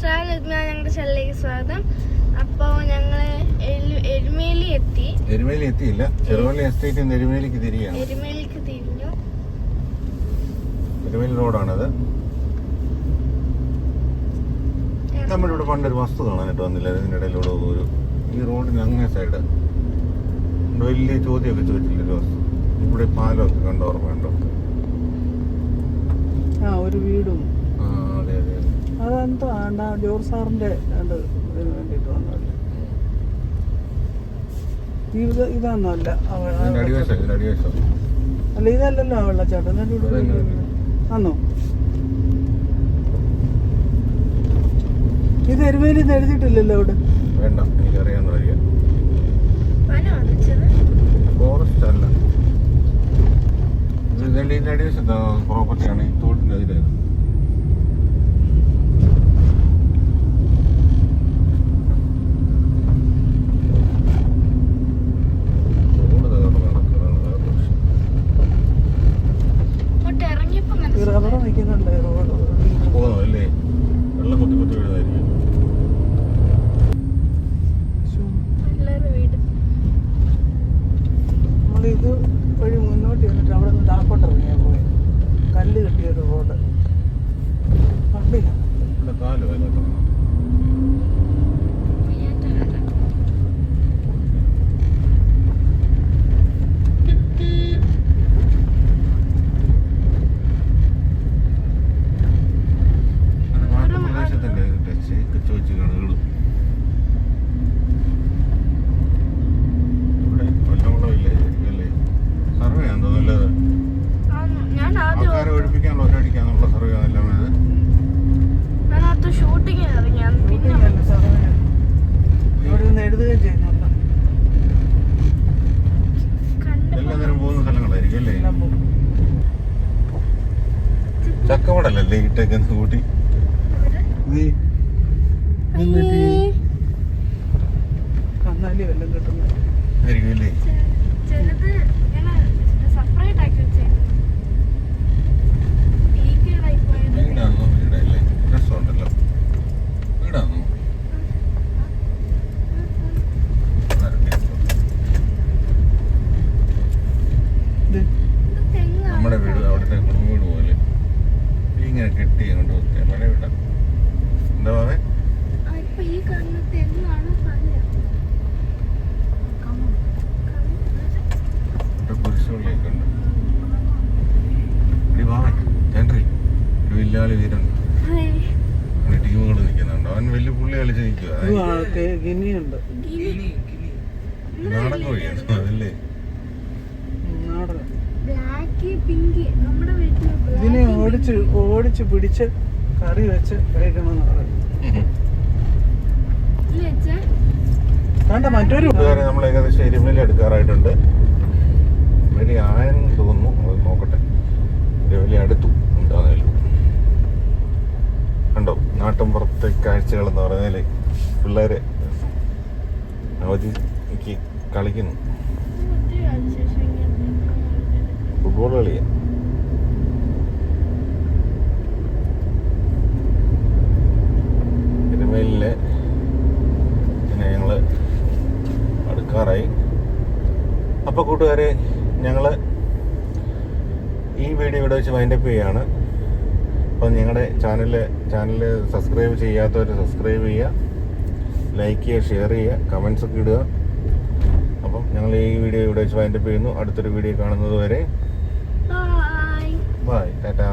Travel ഞങ്ങളുടെ സ്വാഗതം. അപ്പോ ഞങ്ങൾ എരുമേലി എത്തി. എരുമേലി എത്തിയില്ല. ചെറുവള്ളി എസ്റ്റേറ്റിൽ നിന്ന് എരുമേലിക്ക് തിരികെയാണ് എരുമേലിക്ക് തിരിഞ്ഞു. എരുമേലി റോഡാണത്. നമ്മളിവിടെ പണ്ടൊരു വസ്തു കാണാനായിട്ട് വന്നില്ല. ഇതിനിടയിലൂടെ ഇടയിലൂടെ ഒരു ഈ റോഡിന് അങ്ങേ സൈഡ്. വലിയ ചോദ്യമൊക്കെ ചോദിച്ചില്ല ഒരു വസ്തു. ഇവിടെ പാലമൊക്കെ കണ്ടോ ഓർമ്മ ഉണ്ടോ ആ ഒരു വീടും. ആ. അതെന്തോ ജോർ ജോർജ് സാറിന്റെ രണ്ട് ഇതിന് വേണ്ടിയിട്ട് വന്നതല്ലേ ഇത് ഇതൊന്നും അല്ല ഇതല്ലല്ലോ ആ വെള്ളച്ചാട്ടം. ആന്നോ ഇത് എരുമേലി എഴുതിയിട്ടില്ലല്ലോ അവിടെ. വേണ്ട ഫോറസ്റ്റ് അല്ല. പ്രോപ്പർട്ടിയാണ് തോട്ടിന്റെ അതിൽ റബ്ബർ നിൽക്കുന്നുണ്ട് റോഡ്. പോകുന്നു അല്ലേ വെള്ളം കുത്തി കുത്തി വീഴുന്നതായിരിക്കും വീട്. വഴി മുന്നോട്ട് ചെന്നിട്ട് അവിടെ നിന്ന് താക്കോട്ട് ഇറങ്ങിയാൽ പോയി കല്ല് കെട്ടിയൊരു റോഡ്. കണ്ടില്ല കാൽ ചക്കവടല്ലേ ഒന്ന് കൂട്ടി കന്നാലി വല്ലതും കിട്ടുന്നത് ആയിരിക്കും അല്ലേ വില്ലാളി വീരുണ്ട് ടീമുകൾ നിൽക്കുന്നുണ്ട്. അവൻ വലിയ പുള്ളി കളിച്ച് നിൽക്കുക നാടൻ കോഴിയാണ് അതല്ലേ. ഇതിനെ ഓടിച്ച് ഓടിച്ച് പിടിച്ച് കറി വെച്ച് കഴിക്കണമെന്ന് പറയും? വേണ്ട മറ്റൊരു നമ്മൾ ഏകദേശം എരുമേലി എടുക്കാറായിട്ടുണ്ട്. വലിയ ആയെന്ന് തോന്നുന്നു. എന്ന് പറഞ്ഞാൽ പിള്ളേര് അവധിക്ക് കളിക്കുന്നു. ഫുട്ബോൾ കളിയാ. എരുമേലിലെ പിന്നെ ഞങ്ങൾ അടുക്കാറായി. അപ്പോൾ കൂട്ടുകാരെ ഞങ്ങൾ ഈ വീഡിയോ ഇവിടെ വെച്ച് വൈൻഡപ്പ് ചെയ്യാണ്. അപ്പം ഞങ്ങളുടെ ചാനൽ ചാനൽ സബ്സ്ക്രൈബ് ചെയ്യാത്തവർ സബ്സ്ക്രൈബ് ചെയ്യുക ലൈക്ക് ചെയ്യുക ഷെയർ ചെയ്യുക കമൻസ് ഒക്കെ ഇടുക. അപ്പം ഞങ്ങൾ ഈ വീഡിയോ ഇവിടെ വെച്ച് വൈൻഡപ്പ് ചെയ്യുന്നു. അടുത്തൊരു വീഡിയോ കാണുന്നത് വരെ. ബൈ ടാറ്റാ.